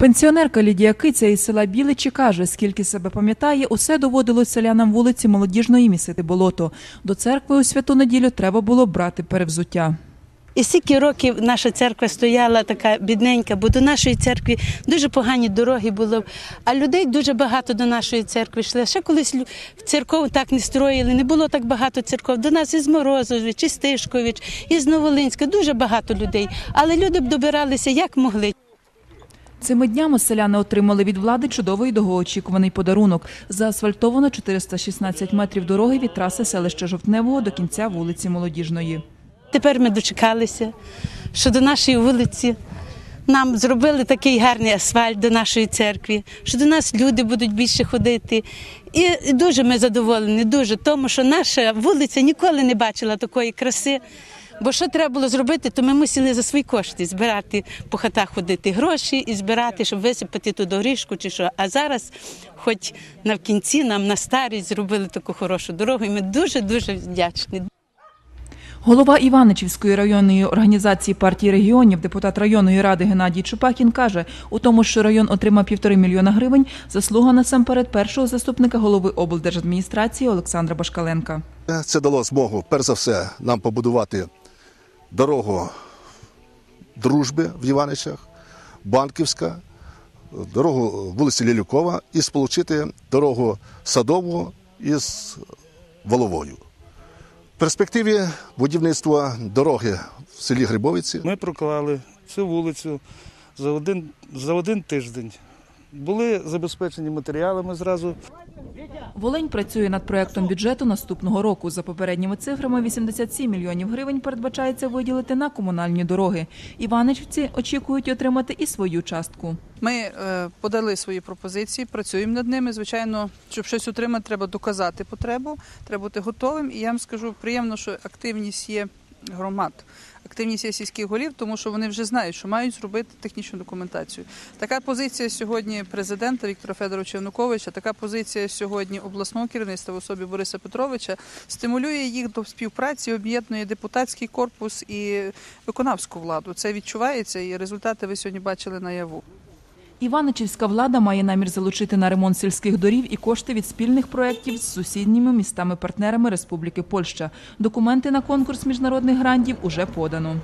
Пенсіонерка Лідія Киця із села Біличі каже, скільки себе пам'ятає, усе доводилось селянам вулиці Молодіжної місити болото. До церкви у святу неділю треба було брати перевзуття. І стільки років наша церква стояла така бідненька, бо до нашої церкви дуже погані дороги були. А людей дуже багато до нашої церкви йшли. Ще колись лю- церков так не строїли, не було так багато церков. До нас із Морозович, із Тишкович, із Новолинська, дуже багато людей. Але люди б добиралися як могли. Цими днями селяни отримали від влади чудовий довгоочікуваний подарунок. Заасфальтовано 416 метрів дороги від траси селища Жовтневого до кінця вулиці Молодіжної. Тепер ми дочекалися, що до нашої вулиці нам зробили такий гарний асфальт до нашої церкви, що до нас люди будуть більше ходити. І дуже ми задоволені, дуже тому, що наша вулиця ніколи не бачила такої краси. Бо що треба було зробити, то ми мусили за свої кошти збирати по хатах ходити гроші і збирати, щоб висипати ту доріжку чи що. А зараз, хоч на кінці нам на старість зробили таку хорошу дорогу, і ми дуже дуже вдячні. Голова Іваничівської районної організації партії регіонів, депутат районної ради Геннадій Чупакін каже, у тому, що район отримав півтори мільйона гривень, заслуга насамперед першого заступника голови облдержадміністрації Олександра Башкаленка. Це дало змогу, перш за все, нам побудувати дорогу дружби в Іваничах, Банківська, дорогу вулиці Лілюкова і сполучити дорогу Садову із Воловою. В перспективі будівництва дороги в селі Грибовиці Ми проклали цю вулицю за один, за один тиждень. Були забезпечені матеріалами зразу. Волинь працює над проектом бюджету наступного року. За попередніми цифрами 87 мільйонів гривень передбачається виділити на комунальні дороги. Іваничівці очікують отримати і свою частку. Ми е, подали свої пропозиції, працюємо над ними. Звичайно, щоб щось отримати, треба доказати потребу, треба бути готовим. І я вам скажу приємно, що активність є громад, активність сільських голів, тому що вони вже знають, що мають зробити технічну документацію. Така позиція сьогодні президента Віктора Федоровича Януковича, така позиція сьогодні обласного керівництва в особі Бориса Петровича стимулює їх до співпраці, об'єднує депутатський корпус і виконавську владу. Це відчувається, і результати ви сьогодні бачили наяву. Іваничівська влада має намір залучити на ремонт сільських доріг і кошти від спільних проєктів з сусідніми містами-партнерами Республіки Польща. Документи на конкурс міжнародних грантів уже подано.